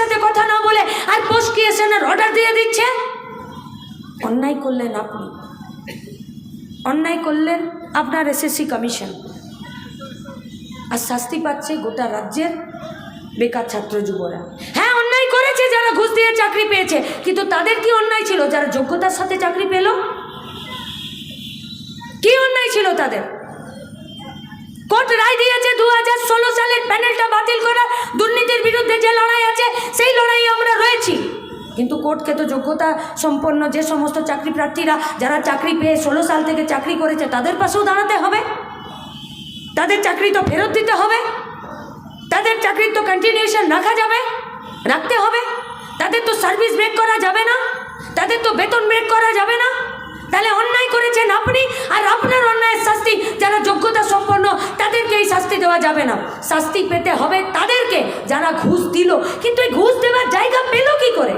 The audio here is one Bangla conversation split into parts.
সাথে কথা না বলে আর পোস্ট ক্রিয়েশনের অর্ডার দিয়ে দিচ্ছে? অন্যায় করলেন আপনি। অন্যায় করলেন আপনার এসএসসি কমিশন। আর শাস্তি পাচ্ছে গোটা রাজ্যের বেকার ছাত্র যুবরা। হ্যাঁ অন্যায় করেছে যারা ঘুষ দিয়ে চাকরি পেয়েছে, কিন্তু তাদের কি অন্যায় ছিল? যারা যোগ্যতার সাথে চাকরি পেল? কি অন্যায় ছিল তাদের? কিন্তু কোর্টকে তো যোগ্যতা সম্পন্ন যে সমস্ত চাকরি প্রার্থীরা, যারা চাকরি পেয়ে ষোলো সাল থেকে চাকরি করেছে, তাদের পাশেও দাঁড়াতে হবে। তাদের চাকরি তো ফেরত দিতে হবে। তাদের চাকরির তো কন্টিনিউশন রাখা যাবে, রাখতে হবে। তাদের তো সার্ভিস ব্রেক করা যাবে না, তাদের তো বেতন ব্রেক করা যাবে না। তাহলে অন্যায় করেছেন আপনি, আর আপনার অন্যায়ের শাস্তি, যারা যোগ্যতা সম্পন্ন, তাদেরকে এই শাস্তি দেওয়া যাবে না। শাস্তি পেতে হবে তাদেরকে, যারা ঘুষ দিল। কিন্তু এই ঘুষ দেওয়ার জায়গা পেল কি করে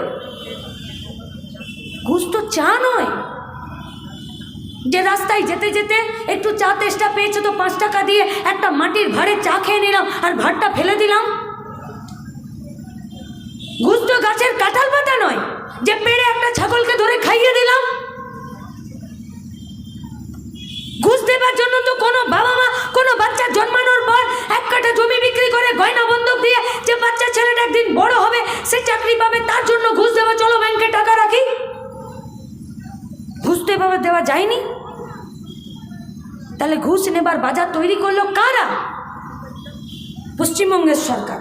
ঘুষ তো চা নয়। যে রাস্তায় যেতে যেতে একটু চা তেষ্টা পেয়েছে তো পাঁচ টাকা দিয়ে একটা মাটির ভাড়ে চা খেয়ে নিলাম আর ভাতটা ফেলে দিলাম। তো গাছের কাঁঠাল পাতা নয়, যে পেড়ে একটা ছাগলকে ধরে খাইয়ে দিলাম। ঘুষ দেবার জন্য তো কোনো বাবা মা, কোনো বাচ্চা জন্মানোর পর এক কাঠা জমি বিক্রি করে দেওয়া যায়নি? তাহলে ঘুষ নেবার বাজার তৈরি করল কারা? পশ্চিমবঙ্গের সরকার।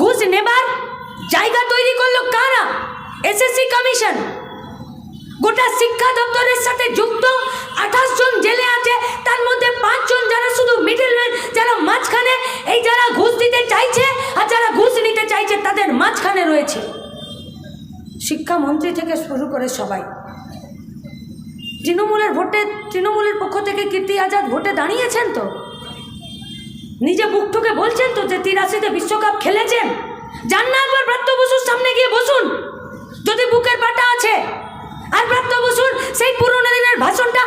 ঘুষ নেবার জায়গা তৈরি করল কারা? SSC commission. গোটা শিক্ষা দপ্তরের সাথে যুক্ত আঠাশ জন জেলে আছে, তার মধ্যে পাঁচজন যারা শুধু মিডলম্যান যারা মাঝখানে, এই যারা ঘুষ দিতে চাইছে আর যারা ঘুষ নিতে চাইছে, তাদের মাঝখানে রয়েছে। শিক্ষামন্ত্রী থেকে শুরু করে সবাই। তৃণমূলের ভোটে, তৃণমূলের পক্ষ থেকে কীর্তি আজাদ ভোটে দাঁড়িয়েছেন তো? নিজে বুক ঠুকে বলছেন তো যে তিরাশিতে বিশ্বকাপ খেলেছেন। যান না একবার ব্রাত্য বসুর সামনে গিয়ে বসুন। যদি বুকের পাটা আছে। আর ব্রাত্য বসুর সেই পুরোনো দিনের ভাষণটা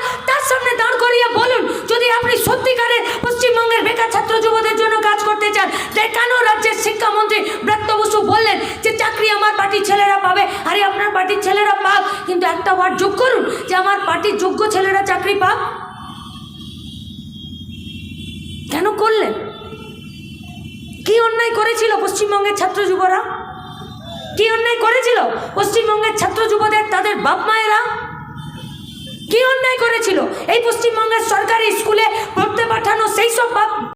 কিন্তু একটা ওয়ার্ড যোগ করুন যে আমার পার্টির যোগ্য ছেলেরা চাকরি পাক। কেন করলেন কি অন্যায় করেছিল পশ্চিমবঙ্গের ছাত্র যুবরা? কি অন্যায় করেছিল পশ্চিমবঙ্গের ছাত্র যুবদের তাদের বাপ মায়েরা? কি অন্যায় করেছিল এই পশ্চিমবঙ্গের সরকারি স্কুলে পড়তে পাঠানো সেই সব বাপ